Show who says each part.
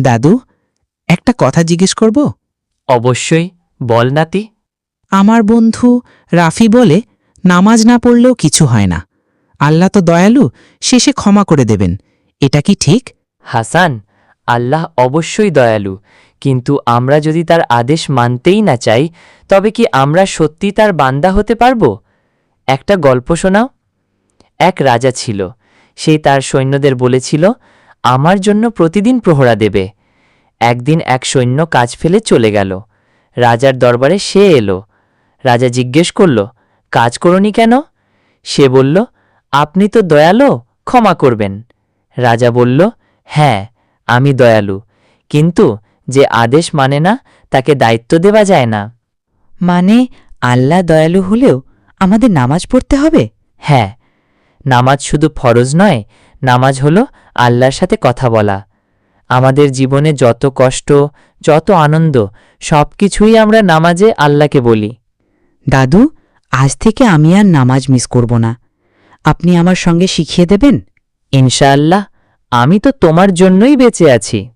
Speaker 1: দাদু একটা কথা জিজ্ঞেস করব?
Speaker 2: অবশ্যই বল নাতি।
Speaker 1: আমার বন্ধু রাফি বলে নামাজ না পড়লেও কিছু হয় না। আল্লাহ তো দয়ালু শেষে ক্ষমা করে দেবেন। এটা কি ঠিক?
Speaker 2: হাসান আল্লাহ অবশ্যই দয়ালু। কিন্তু আমরা যদি তার আদেশ মানতেই না চাই তবে কি আমরা সত্যি তার বান্দা হতে পারব? একটা গল্প শোনাও। এক রাজা ছিল। সে তার সৈন্যদের বলেছিল আমার জন্য প্রতিদিন প্রহরা দেবে। একদিন এক সৈন্য কাজ ফেলে চলে গেল। রাজার দরবারে সে এলো। রাজা জিজ্ঞেস করল কাজ করনি কেন? সে বলল আপনি তো দয়ালো ক্ষমা করবেন। রাজা বলল হ্যাঁ আমি দয়ালু কিন্তু যে আদেশ মানে না তাকে দায়িত্ব দেওয়া যায় না।
Speaker 3: মানে আল্লাহ দয়ালু হলেও আমাদের নামাজ পড়তে হবে?
Speaker 2: হ্যাঁ নামাজ শুধু ফরজ নয় নামাজ হলো আল্লাহর সাথে কথা বলা। আমাদের জীবনে যত কষ্ট যত আনন্দ সব কিছুই আমরা নামাজে আল্লাহকে বলি।
Speaker 3: দাদু আজ থেকে আমি আর নামাজ মিস করব না। আপনি আমার সঙ্গে শিখিয়ে দেবেন?
Speaker 2: ইনশাআল্লাহ আমি তো তোমার জন্যই বেঁচে আছি।